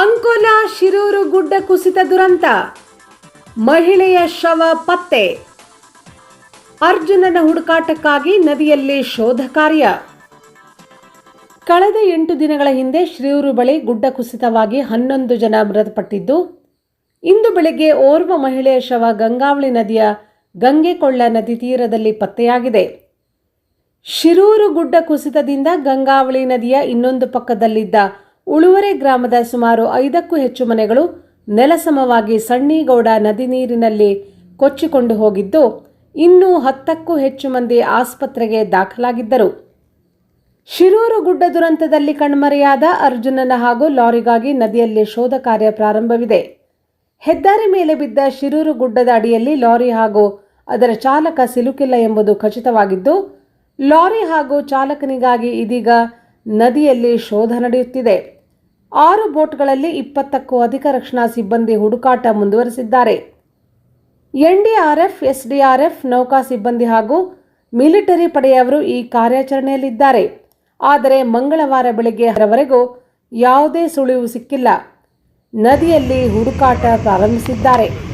ಅಂಕೋಲ ಶಿರೂರು ಗುಡ್ಡ ಕುಸಿತ ದುರಂತ. ಮಹಿಳೆಯ ಶವ ಪತ್ತೆ. ಅರ್ಜುನನ ಹುಡುಕಾಟಕ್ಕಾಗಿ ನದಿಯಲ್ಲಿ ಶೋಧ ಕಾರ್ಯ. ಕಳೆದ ಎಂಟು ದಿನಗಳ ಹಿಂದೆ ಶಿರೂರು ಬಳಿ ಗುಡ್ಡ ಕುಸಿತವಾಗಿ ಹನ್ನೊಂದು ಜನ ಮೃತಪಟ್ಟಿದ್ದು, ಇಂದು ಬೆಳಗ್ಗೆ ಓರ್ವ ಮಹಿಳೆಯ ಶವ ಗಂಗಾವಳಿ ನದಿಯ ಗಂಗೆಕೊಳ್ಳ ನದಿ ತೀರದಲ್ಲಿ ಪತ್ತೆಯಾಗಿದೆ. ಶಿರೂರು ಗುಡ್ಡ ಕುಸಿತದಿಂದ ಗಂಗಾವಳಿ ನದಿಯ ಇನ್ನೊಂದು ಪಕ್ಕದಲ್ಲಿದ್ದ ಉಳುವರೆ ಗ್ರಾಮದ ಸುಮಾರು ಐದಕ್ಕೂ ಹೆಚ್ಚು ಮನೆಗಳು ನೆಲಸಮವಾಗಿ ಸಣ್ಣಿಗೌಡ ನದಿ ನೀರಿನಲ್ಲಿ ಕೊಚ್ಚಿಕೊಂಡು ಹೋಗಿದ್ದು, ಇನ್ನೂ ಹತ್ತಕ್ಕೂ ಹೆಚ್ಚು ಮಂದಿ ಆಸ್ಪತ್ರೆಗೆ ದಾಖಲಾಗಿದ್ದರು. ಶಿರೂರು ಗುಡ್ಡ ದುರಂತದಲ್ಲಿ ಕಣ್ಮರೆಯಾದ ಅರ್ಜುನನ ಹಾಗೂ ಲಾರಿಗಾಗಿ ನದಿಯಲ್ಲಿ ಶೋಧ ಕಾರ್ಯ ಪ್ರಾರಂಭವಿದೆ. ಹೆದ್ದಾರಿ ಮೇಲೆ ಬಿದ್ದ ಶಿರೂರು ಗುಡ್ಡದ ಅಡಿಯಲ್ಲಿ ಲಾರಿ ಹಾಗೂ ಅದರ ಚಾಲಕ ಸಿಲುಕಿಲ್ಲ ಎಂಬುದು ಖಚಿತವಾಗಿದ್ದು, ಲಾರಿ ಹಾಗೂ ಚಾಲಕನಿಗಾಗಿ ಇದೀಗ ನದಿಯಲ್ಲಿ ಶೋಧ ನಡೆಯುತ್ತಿದೆ. ಆರು ಬೋಟ್ಗಳಲ್ಲಿ ಇಪ್ಪತ್ತಕ್ಕೂ ಅಧಿಕ ರಕ್ಷಣಾ ಸಿಬ್ಬಂದಿ ಹುಡುಕಾಟ ಮುಂದುವರೆಸಿದ್ದಾರೆ. ಎನ್ಡಿಆರ್ಎಫ್, ಎಸ್ಡಿಆರ್ಎಫ್ ನೌಕಾ ಸಿಬ್ಬಂದಿ ಹಾಗೂ ಮಿಲಿಟರಿ ಪಡೆಯವರು ಈ ಕಾರ್ಯಾಚರಣೆಯಲ್ಲಿದ್ದಾರೆ. ಆದರೆ ಮಂಗಳವಾರ ಬೆಳಗ್ಗೆವರೆಗೂ ಯಾವುದೇ ಸುಳಿವು ಸಿಕ್ಕಿಲ್ಲ. ನದಿಯಲ್ಲಿ ಹುಡುಕಾಟ ಪ್ರಾರಂಭಿಸಿದ್ದಾರೆ.